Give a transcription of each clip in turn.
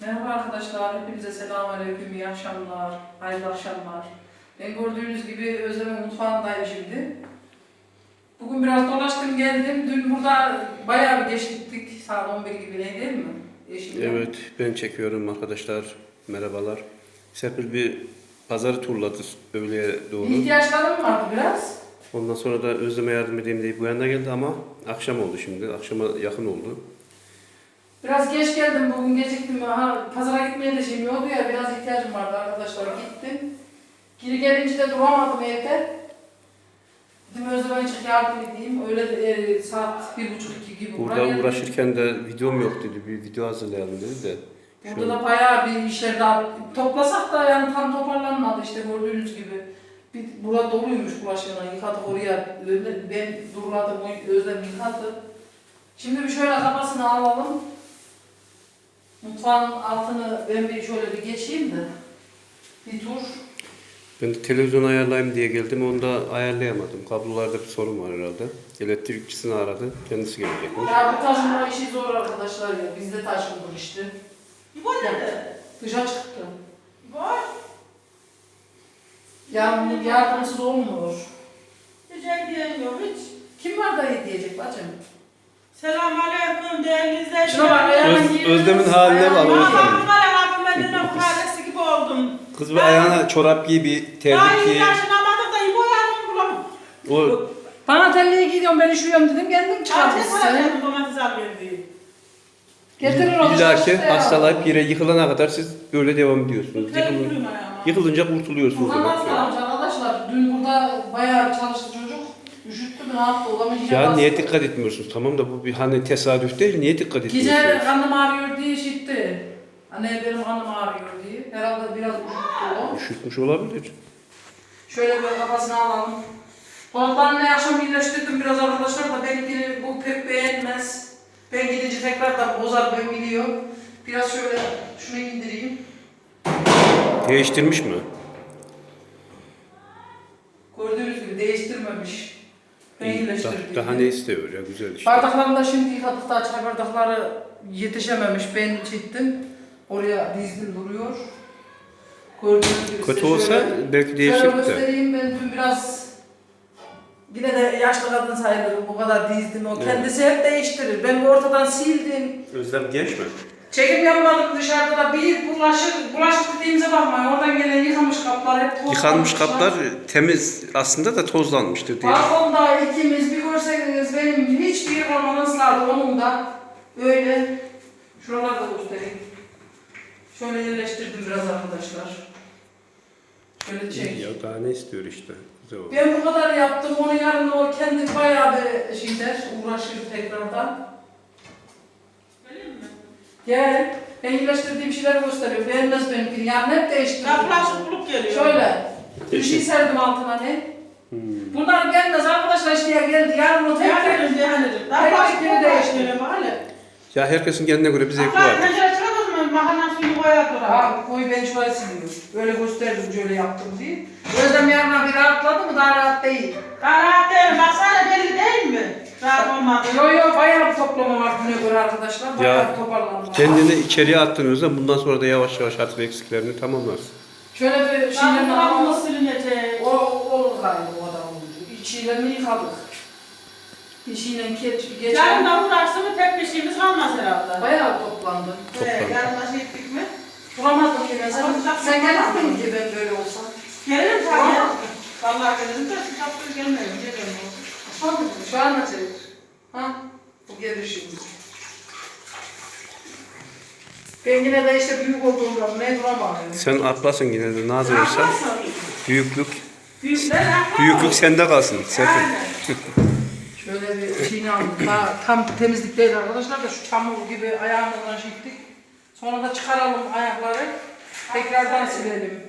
Merhaba arkadaşlar, hepinize selamünaleyküm, iyi akşamlar, hayırlı akşamlar. Ben gördüğünüz gibi Özlem'in mutfağındayım şimdi. Bugün biraz dolaştım geldim. Dün burada bayağı bir geç gittik. Saat 11 gibi ne değil mi? Eşimle. Evet, ben çekiyorum arkadaşlar. Merhabalar. Serpil bir pazarı turladı öğleye doğru. İhtiyaçlarım vardı biraz. Ondan sonra da Özlem'e yardım edeyim diye bu yana geldi ama akşam oldu şimdi. Akşama yakın oldu. Biraz geç geldim bugün geciktim. Ha, pazara gitmeye de şeyim yoktu ya biraz ihtiyacım vardı arkadaşlar gittim. Geri gelince de duramadım evde. Dedim Özlem'e çık yardım edeyim. Öyle de, e, saat bir buçuk iki gibi Burada geldim. uğraşırken de videom yok dedi. Bir video hazırlayalım dedi de. Burada da bayağı bir işler daha toplasak da yani tam toparlanmadı işte gördüğünüz gibi. Bir, burada doluymuş bulaşığına yıkadık oraya ben duruladım özlem yıkadı. Şimdi bir şöyle kafasını alalım. Mutfağın altını ben bir şöyle bir geçeyim de bir tur. Ben de televizyon ayarlayayım diye geldim. Onu da ayarlayamadım. Kablolarda bir sorun var herhalde. Elektrikçisini aradı. Kendisi gelecekmiş. Ya bu taşınma işi zor arkadaşlar ya. Biz de taşındık işte. Bu ne? Dışa çıktı. Var. Yardım, yardımsız olmuyor. Güzel diyen yok hiç. Kim var da iyi diyecek bacım? Selam aleyküm değerli izleyiciler. Şuna bak Öz-. Özlem'in haline bak, Özlem. Allah'ım var ya Rabbim ben de muhalesi gibi oldum. Kız bir ayağına çorap giy, bir Daha terlik iyi giy. yaşlanamadık da İbo yardım bulalım. O Bana telliye gidiyorum ben üşüyorum dedim kendim Artık çıkartmışsın. para domates alıyorum diye. Getirin onu. İlla ki işte hastalayıp yere yıkılana kadar siz böyle devam ediyorsunuz. Yıkılın, yıkılınca kurtuluyorsunuz. Nasıl ki. almış arkadaşlar? Dün burada bayağı çalıştı çocuk. Üşüttü mü ne yaptı? Olamış Ya niye dikkat etmiyorsunuz? Tamam da bu bir hani tesadüf değil. Niye dikkat Gece etmiyorsunuz? karnım ağrıyor diye işitti. Anne benim karnım ağrıyor diye. Herhalde biraz üşüttü o. Üşütmüş olabilir. Şöyle bir kafasını alalım. Ne akşam birleştirdim biraz arkadaşlar da benimkini bu pek beğenmez. Ben gidince tekrar da bozar ben biliyorum. Biraz şöyle şunu indireyim. Değiştirmiş mi? Gördüğünüz gibi değiştirmemiş. Daha, daha ne istiyor ya güzel işte. Bardaklarını da şimdi yıkadık da çay bardakları yetişememiş. Ben çektim. Oraya dizdim duruyor. Gördüğünüz gibi Kötü size olsa şöyle- belki değişir de. göstereyim ben dün biraz yine de yaşlı kadın sayılırım bu kadar dizdim. O Evet. kendisi hep değiştirir. Ben bu ortadan sildim. Özlem genç mi? Çekim yapmadım dışarıda da bir bulaşık, bulaşık dediğimize bakmayın. Oradan gelen yıkamış kaplar hep tozlanmışlar. Yıkanmış kaplar temiz aslında da tozlanmıştır diye. Balkonda ikimiz bir görseydiniz benim hiçbir kalmadan ıslardı onun da. Öyle. Şuraları da göstereyim. Şöyle yerleştirdim biraz arkadaşlar. Şöyle çek. İyi ya daha ne istiyor işte. Oldu. Ben bu kadar yaptım, onu yarın o kendi bayağı bir şey der, uğraşır tekrardan. Gel, ben iyileştirdiğim şeyler gösteriyor. Beğenmez benimkini, yarın hep değiştiriyor. Kaplaşık bulup geliyor. Şöyle, bir şey serdim altına ne? Hmm. Bunlar gelmez arkadaşlar işte ya geldi, yarın o tekrar... Beğenirim. Tek Kaplaşık tek bulup değişti. geliyor bari. Ya herkesin kendine göre bir zevki Allah vardır. tencere çıkar o zaman makarna suyunu koyar durar. Abi koy ben şöyle siliyorum. Böyle gösterdim şöyle yaptım diye. Özlem yarına bir rahatladı mı daha rahat değil. Ben rahat değilim. Baksana belli değil mi? Rahat olmadı. Yo yo bayağı bir toplama var güne göre arkadaşlar. Bayağı Ya, bir toparlanma. Kendini içeriye attığın Özlem bundan sonra da yavaş yavaş artık eksiklerini tamamlarsın. Şöyle bir şeylerini bu alalım. nasıl silinecek? O olur galiba o adam olunca. İçilerini yıkadık. İçiyle geç, geçen Yarın da uğraşsa mı tek bir şeyimiz kalmaz herhalde. bayağı toplandı. Evet, yarın da şey ettik mi? Duramadım ki ben. Sen, sen geldin mi ki ben böyle olsam? Gelirim tabii. Vallahi gelirim de şu kapıyı gelmeyin. Gelirim. Anladım. Şu an nasıl? Ha? Bu gelir şimdi. Ben yine de işte büyük olduğumdan ne duramam. Sen atlasın yine de olsa. Yapmasın. Büyüklük, Büyükler büyüklük sende kalsın. Aynen. Şöyle bir şeyini aldım. Daha tam temizlik değil arkadaşlar da şu çamur gibi ayağımızdan çektik. Sonra da çıkaralım ayakları. Tekrardan silelim.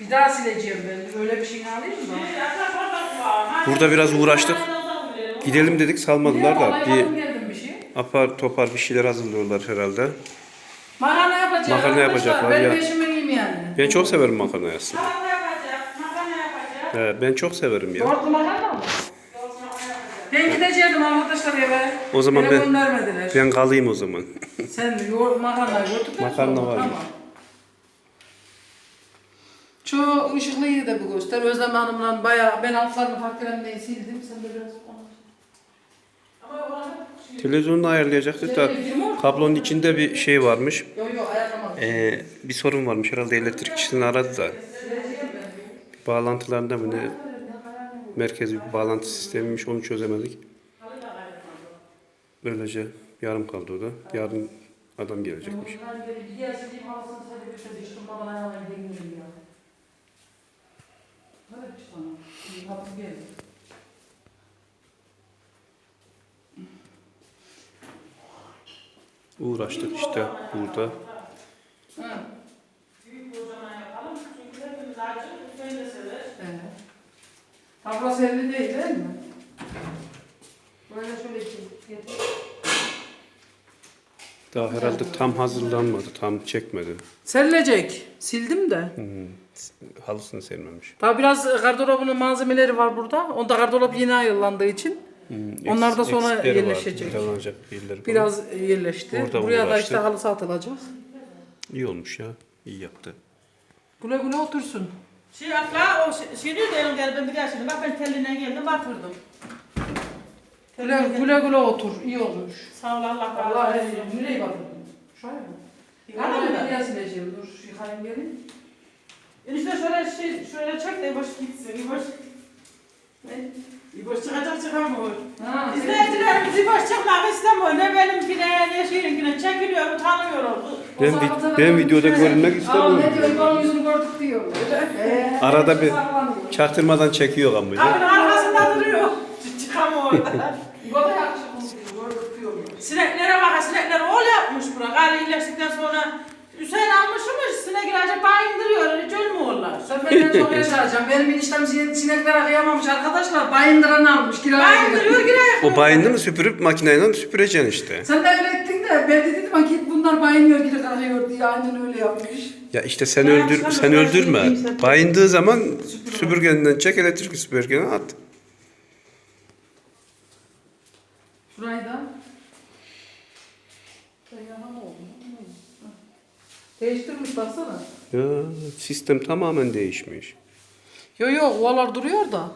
Bir daha sileceğim ben. Öyle bir şeyini alayım mı? Burada biraz uğraştık. Gidelim dedik salmadılar da bir şey. apar topar bir şeyler hazırlıyorlar herhalde. Makarna yapacak Makarna yapacaklar Benim ya. eşim benim yani. Ben çok severim makarna aslında. Makarna yapacak, makarna yapacak. He, ben çok severim ya. Yoğurtlu makarna mı? Yoğurt makarna yapacak. Ben gidecektim arkadaşlar eve. O zaman Beni ben- göndermediler. Ben kalayım o zaman. Sen yoğurt makarna götürdün Makarna var. Tamam. Çok ışıklıydı da bu göster. Özlem Hanım'la bayağı ben altlarını partilerini sildim. Sen de biraz Ama ona Televizyonunu ayarlayacaktık da kablonun içinde bir şey varmış. Ee, bir sorun varmış herhalde elektrikçisini aradı da. Bağlantılarında mı ne? Merkezi bir bağlantı sistemiymiş onu çözemedik. Böylece yarım kaldı o da. Yarın adam gelecekmiş. Bir diğer sildiğim havasını sadece bir şey düştüm. Baba ayağına gidemiyorum ya. Böyle bir şey bana. İyi, hafif geldi. Uğraştık işte burada. Tablo serili değil değil mi? Böyle şöyle ki. Daha herhalde tam hazırlanmadı, tam çekmedi. Serilecek. Sildim de. Hmm, halısını sermemiş. Daha biraz gardırobunun malzemeleri var burada. Onda gardırop yeni ayrılandığı için Hmm, Onlar da sonra vardı, yerleşecek. falan. biraz yerleşti. Orada Buraya da işte halı satılacak. İyi olmuş ya. İyi yaptı. Güle güle otursun. Şey atla o şey, şey diyor elim geldi ben bir daha şimdi bak ben tellinden geldim batırdım. Güle güle, güle otur. İyi olmuş. Sağ ol Allah razı Allah olsun. razı Nereye bakırdın? Şöyle mi? Yıkadın Yıkadın mı? mı? Diye sileceğim. Dur yıkayayım gelin. Enişte şöyle şey şöyle çek de İboş gitsin. İboş. Ne? İboş çıkacak çıkamıyor. İzleyicilerimiz İboş çıkmak istemiyor. Ne benimkine ne şeyinkine çekiliyor utanıyor. Ben, vi- ben videoda görünmek Aa ne istemiyorum. diyor? İban'ın yüzünü gördük diyor. Ee, Arada bir-. Çaktırmadan çekiyor ama. Kapının arkasında duruyor. Çıkamıyor. İba da yakışıklı diyor. Gördük diyor. Sineklere bak, sinekler oğul yapmış bura. Gari iyileştikten sonra Hüseyin almışmış, sinek ilacı bayındırıyor, hiç benden çok yaşayacaksın. Benim eniştem sin- sineklere kıyamamış arkadaşlar. Bayındıran almış. Kiraya Bayındırıyor, gire O bayındı mı süpürüp makineyle süpüreceksin işte. Sen de öyle ettin de ben de dedim ki bunlar bayınıyor geri kalkıyor diye aynen öyle yapmış. Ya işte sen Ya öldür sen sen öldürme. öldürmeyeyim. Bayındığı zaman süpürgenden çek elektrik süpürgeni at. Şurayı da. Dayanama oldu. Değiştirmiş baksana. Ya sistem tamamen değişmiş. Yo yo ovalar duruyor da.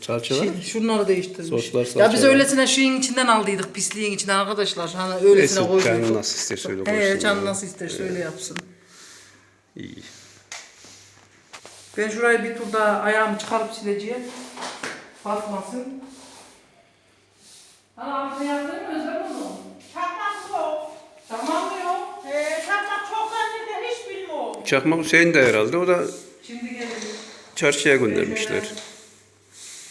Salçalar. Şey, şunları değiştirmiş. Soslar, ya biz salçalar. öylesine şeyin içinden aldıydık pisliğin içinden arkadaşlar. Hani öylesine Neyse canı koyduk. nasıl isterse öyle He koysun. canı ya. nasıl isterse öyle yapsın. İyi. Ben şurayı bir tur daha ayağımı çıkarıp sileceğim. Batmasın. Hani altını yaptın mı Özlem onu? Çakmak yok. Tamam mı yok? Ee, çakmak çok nerede hiç bilmiyorum. Çakmak Hüseyin de herhalde. O da Şimdi gelir. çarşıya göndermişler.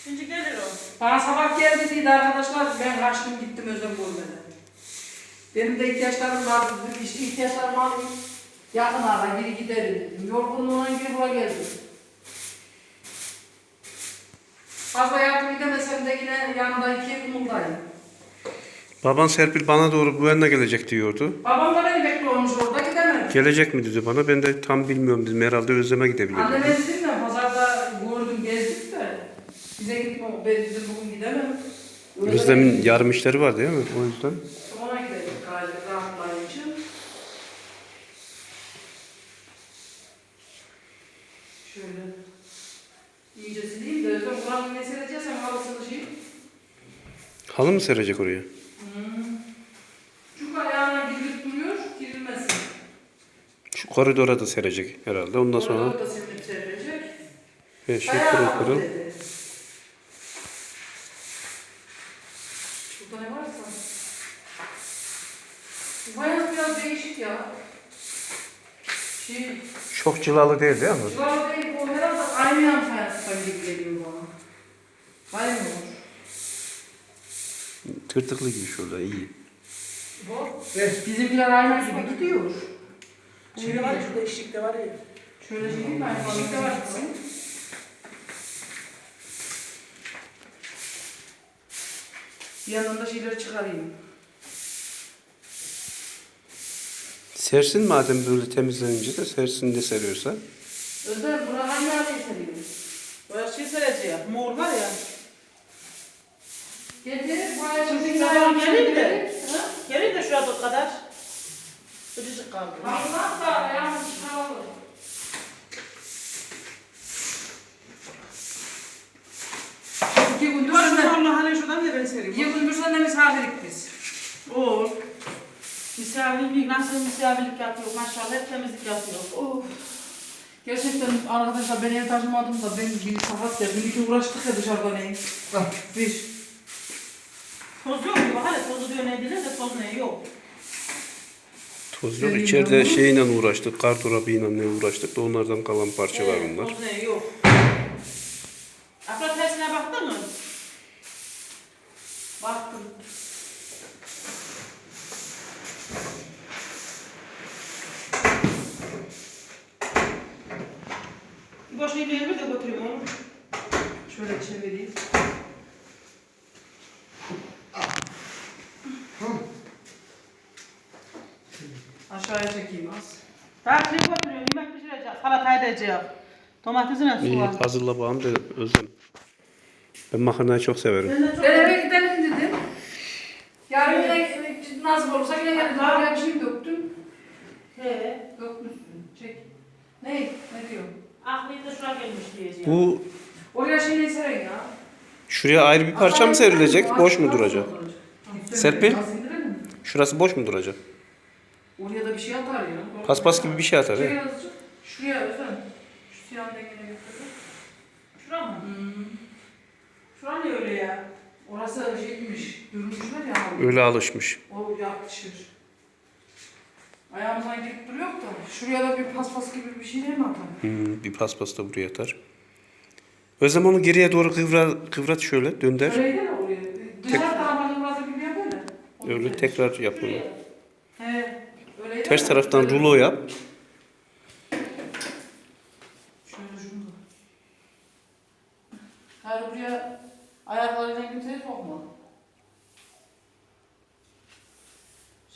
Şimdi gelir o. Bana sabah gel dediydi arkadaşlar. Ben kaçtım gittim Özlem görmeden. Benim de ihtiyaçlarım vardı. Dedim işte ihtiyaçlarımı alayım. Yakın ara geri giderim dedim. Yorgunluğuna geri buraya geldim. Fazla yardım edemesem de yine yanındaki umundayım. Baban Serpil bana doğru bu yana gelecek diyordu. Babam da beni bekliyormuş orada. Gelecek mi dedi bana. Ben de tam bilmiyorum dedim. Herhalde Özlem'e gidebilir Anneme dedim. de pazarda gördüm gezdik de bize gitme ben dedim bugün gidemem. Öyle Özlem'in yarım işleri var değil mi? O yüzden. Ona gidelim galiba rahatlayınca. Şöyle iyice sileyim de özlem buranın ne sileceksem halısını şey. Halı mı serecek oraya? Çünkü ayağına girip duruyor, girilmesin. Şu koridora da serecek herhalde. Ondan sonra Orada da silip serilecek. her şey Bayağı pırıl halı pırıl. dedi. Şurada ne varsa. Bu Fayans biraz değişik ya. Şey, Çok cilalı değil değil mi? Şurada değil, bu herhalde aynı yan fayanstan gibi geliyor bana. Aynı olur. Tırtıklı gibi şurada iyi. Bu? Evet. Bizimkiler aynı gibi gidiyor. Şimdi var şurada eşlikte var ya. Şöyle şey değil mi? Aynı balıkta var kızım. Bir yandan da şeyleri çıkarayım. Sersin madem böyle temizlenince de sersin de seriyorsa. Özel buna hangi hale seriyor? Böyle şey sereceğim. Mor var ya. Getir buraya Şimdi sabah geleyim de. Gelin de şurada o kadar. Sıcacık kaldı. Allah da ayağını çıkaralım. İki gündür Dur senden, Allah hani şuradan de ben sereyim. iki gündür senden misafirlik biz. Olur. Misafirlik nasıl misafirlik yapıyor maşallah hep temizlik yapıyor. Of. Gerçekten arkadaşlar ben ev taşımadım da ben bir saat ya, bir iki uğraştık ya dışarıda ne? Bir. Toz yok mu? Hani tozu diyor ne dilir de toz ne yok. Toz yok. İçeride şeyle uğraştık. Kar torabıyla ne uğraştık da onlardan kalan parçalar Evet, bunlar. Ne yok. Afra tersine baktın mı? Baktım. Boş iğneyi de götüreyim oğlum. Şöyle çevireyim. Daha şey götürüyor, yemek pişireceğiz, salata edeceğiz. Domatesine İyi su var. hazırla bağım da Özlem. Ben makarnayı çok severim. Ben de çok... Ben eve gidelim dedim. Yarın yine nasip olursa yine geldim. Oraya bir şey döktüm. He. Dökmüşsün. Çek. Ne? Ne diyor? Aklıyla şuraya gelmiş diyeceğim. Bu Oraya şey ne seren ya? şuraya ayrı bir parça mı serilecek? Boş mu duracak? Serpil? Mi? Şurası boş mu duracak? Oraya da bir şey atar ya. Paspas gibi bir şey atar he. azıcık. Şuraya özen. Şu siyahın dengine götürdüm. Şura mı? Hmm. Şura ne öyle ya? Orası şeymiş. Dürmüşler ya. Öyle alışmış. O yakışır. Ayağımızdan girip duruyor da. Şuraya da bir paspas gibi bir şey değil mi atalım? Hmm, bir paspas da buraya atar. Özlem onu geriye doğru kıvra, kıvrat şöyle dönder. Öyleydi de oraya. Dışarı tarafa burası gibi yap öyle. Onu Öyle tekrar yap bunu. He. Öyleydi Ters taraftan rulo yap. Hayır buraya ayaklarıyla kimseye sokma.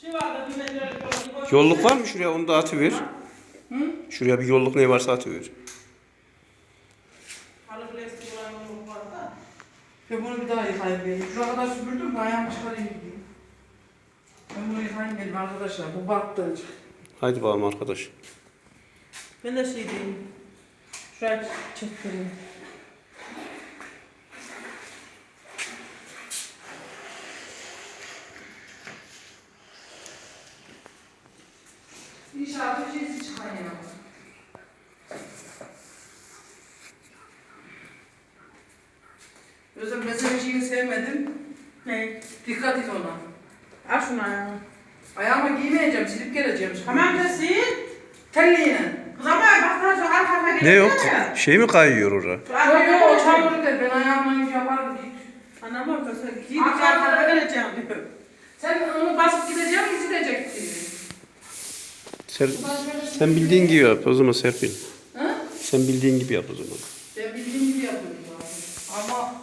Şey yolluk. Yolluk var mı şuraya onu da atıver. Hı? Şuraya bir yolluk ne varsa atıver. Da. Ben bunu bir daha geleyim. Şuraya kadar süpürdüm de ayağımı çıkarayım. Ben geleyim arkadaşlar. Bu battı. Haydi bakalım arkadaş. Ben de şey diyeyim. Şuraya çektireyim. İnşallah bir şeysi çıkan ya. Özlem ben senin şeyini sevmedim. Ne? Dikkat et ona. Al şunu ayağını. Ayağıma giymeyeceğim, silip geleceğim. şimdi. Tamam da sil. Telliyle. Ne yok? Şey mi kayıyor orada? Yok yok o geliyor. çamur der. Ben ayağımla yaparım git. Anam orada sen giydik arkama geleceğim diyor. Sen onu basıp gideceğim, gidecek diye. Ser, sen bildiğin gibi yap o zaman Serpil. Hı? Sen bildiğin gibi yap o zaman. Ben bildiğim gibi yapıyorum abi. Ama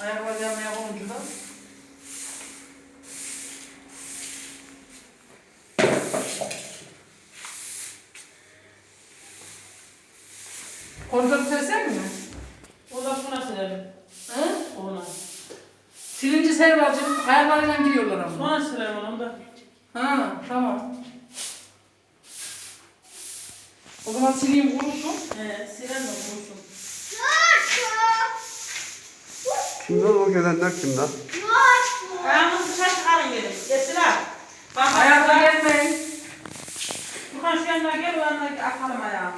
ayaklar yanmaya olunca da Koridor silsem mi? O da şuna silelim. Hı? Ona. Silinci Serracığım ayaklarıyla giriyorlar ama. Sonra silelim onu da. Ha tamam. O zaman sileyim kurusun. He, silelim de kurşun. Kimden o gelenler kimden? Ayağımızı dışarı çıkarın gelin. Geçtiler. Bak Ayaklar ayaklar. gelmeyin. Furkan şu yanına gel, o yanına atalım ayağını.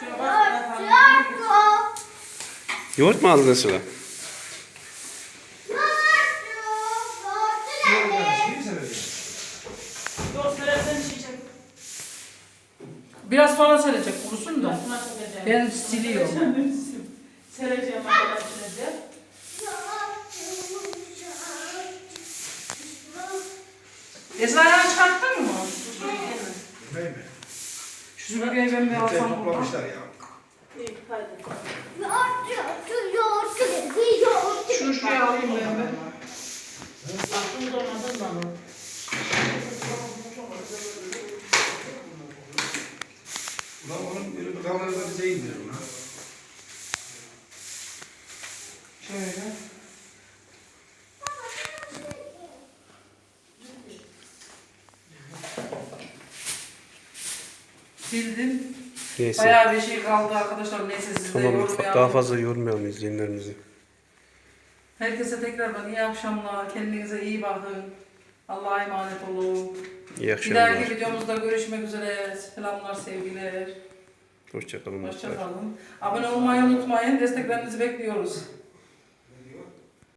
Şuna bak, atalım. Yoğurt mu aldın sıra? Yok, silersen şişecek. Biraz sonra serecek kurusun da. Şuna siliyorum. Sereceğim, arkadaşlar ayağını çıkarttın mı? Değil mi? Şu süpürgeyi ben bir alsam toplamışlar ya. İyi, hadi. Şunu şuraya alayım ben. Aklımda olmadı mı? Ulan onun ürünü kavramda bize indirir lan. Şöyle. Sildim. Neyse. Bayağı bir şey kaldı arkadaşlar. Neyse siz de Tamam daha fazla yormayalım izleyenlerimizi. Herkese tekrardan iyi akşamlar. Kendinize iyi bakın. Allah'a emanet olun. İyi Bir akşamlar. dahaki videomuzda görüşmek üzere. Selamlar, sevgiler. Hoşçakalın. Hoşçakalın. Abone olmayı unutmayın. Desteklerinizi bekliyoruz.